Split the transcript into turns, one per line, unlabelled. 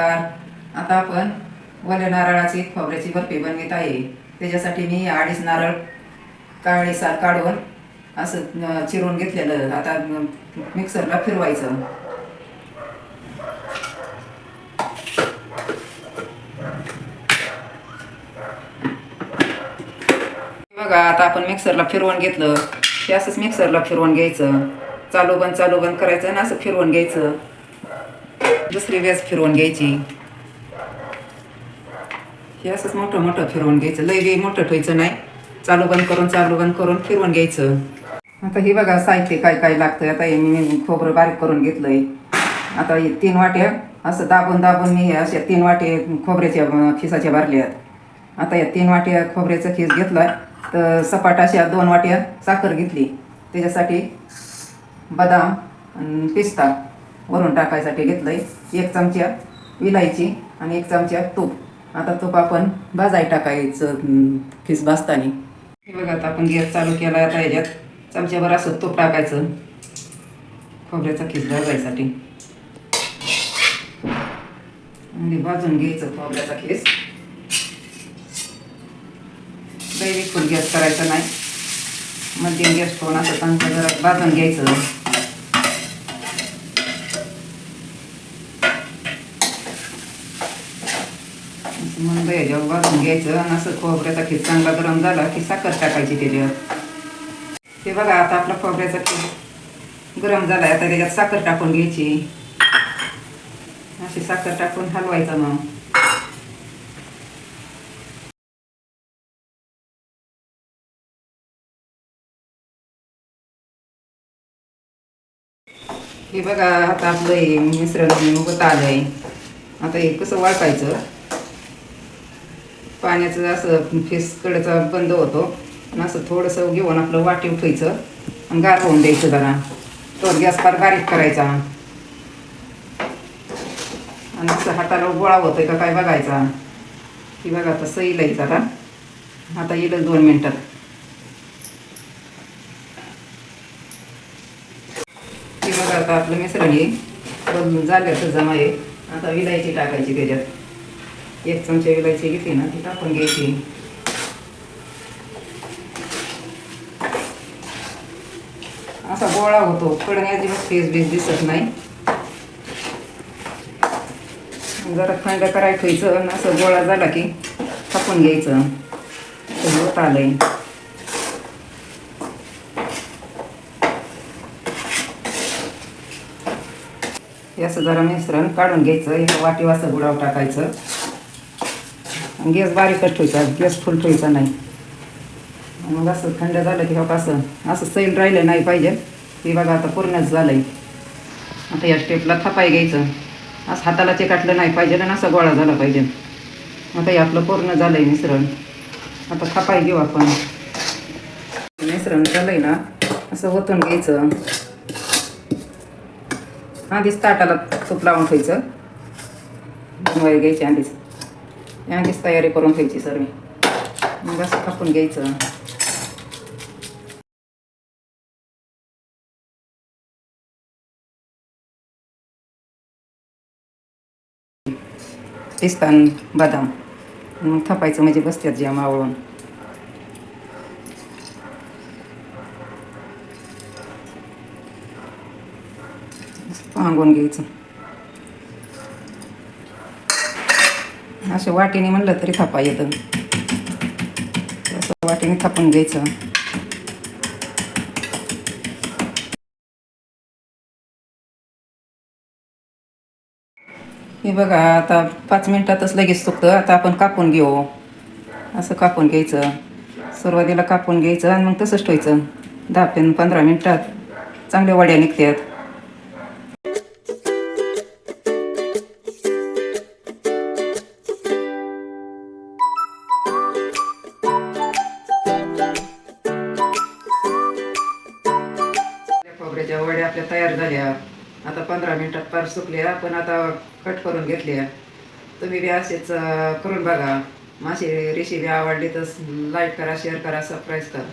नमस्कार. आता आपण ओल्या नारळाची खोबऱ्याची बर्फी बनवित आहे. त्याच्यासाठी मी अडीच नारळ काळीसार काढून असं चिरून घेतलेलं. आता मिक्सरला फिरवायचं. बघा आता आपण मिक्सरला फिरवून घेतलं. हे असंच मिक्सरला फिरवून घ्यायचं. चालू बंद चालू बंद करायचं आणि असं फिरवून घ्यायचं. दुसरी वेळेस फिरवून घ्यायची हे असंच मोठं मोठं फिरवून घ्यायचं लय लई मोठं ठेवायचं नाही. चालू बंद करून चालू बंद करून फिरवून घ्यायचं आता हे बघा साहित्य काय काय लागतं आता हे मी खोबरं बारीक करून घेतलंय. आता हे तीन वाट्या असं दाबून दाबून मी हे अशा तीन वाटे खोबऱ्याच्या खिसाच्या भरल्यात. आता या तीन वाट्या खोबऱ्याचा खीस घेतला तर सपाट अशा दोन वाट्या साखर घेतली. त्याच्यासाठी बदाम पिस्ता. वरून टाकायसाठी घेतलंय. एक चमचा विलायची आणि एक चमचा तूप. आता तूप आपण भाजाय टाकायचं खिस भाजताना. हे बघा आता आपण गॅस चालू केला आता याच्यात चमच्याभर असं तूप टाकायचं. खोबऱ्याचा खिस भाजायसाठी. भाजून घ्यायचं खोबऱ्याचा खिस डायरेक्ट फुल गॅस करायचा नाही. मध्यम गॅस ठेवून असं चांगलं जरा भाजून घ्यायचं. असं मग याच्यावर भाजून घ्यायचं. आणि असं खोबऱ्याचा खीस चांगला गरम झाला की साखर टाकायची त्याच्यावर. ते बघा आता आपला खोबऱ्याचा खीस गरम झाला आता त्याच्यात साखर टाकून घ्यायची. अशी साखर टाकून हलवायचा मग. हे बघा आता आपलं हे मिश्रण उगत आलंय. आता हे कसं वाळकायचं पाण्याचं असं फेस कडेचा बंद होतो. आणि असं थोडंसं घेऊन आपलं वाटी उठवायचं आणि गार होऊन द्यायचं जरा. तो गॅस फार बारीक करायचा. आणि असं हाताला गोळा होतोय का काय बघायचा. की बघा आता सई आहे जरा. आता येईल दोन मिनटात हे बघा आता आपलं मिश्रण हे झालं तर जमा आहे. आता विलायची टाकायची त्याच्यात. एक चमचा इलायची घेतली ना ती टाकून घ्यायची. असा गोळा होतो कडण्याची फेस बेस दिसत नाही. जरा थंड करायला ठेवायचं आणि असं गोळा झाला की थापून घ्यायचं. होत आलंय. असं जरा मिश्रण काढून घ्यायचं एका वाटी असं गुळाव टाकायचं. गॅस बारीकच ठेवायचा गॅस फुल ठेवायचा नाही. मग असं थंड झालं की हो असं असं सैल राहिलं नाही पाहिजे. हे बघा आता पूर्णच झालं आहे आता या स्टेपला थापाय घ्यायचं. असं हाताला चिकाटलं नाही पाहिजे ना असं गोळा झाला पाहिजे. आता हे आपलं पूर्ण झालं आहे मिश्रण. आता थापाय घेऊ आपण. मिश्रण झालंय ना असं ओतून घ्यायचं. आधीच ताटाला तूप लावून ठेवायचं. बनवायला घ्यायची आधीच आधीच तयारी करून घ्यायची सर्व. मग असं कापून घ्यायचं. पिस्तान आणि बदाम. मग थापायचं म्हणजे बसत्यात ज्या मावळून पांगून घ्यायचं. असं वाटीने म्हणलं तरी थापा येतं. असं वाटीने थापून घ्यायचं. हे बघा आता पाच मिनिटातच लगेच सुकतं. आता आपण कापून घेऊ. असं कापून घ्यायचं. सुरुवातीला कापून घ्यायचं आणि मग तसंच ठेवायचं. दहा ते पंधरा मिनटात चांगल्या वड्या निघतात झाल्या. आता पंधरा मिनिटात पार सुकल्या पण आता कट करून घेतल्या. तुम्ही बी असेच करून बघा. माझी रेसिपी आवडली तर लाईक करा शेअर करा सबस्क्राईब करा.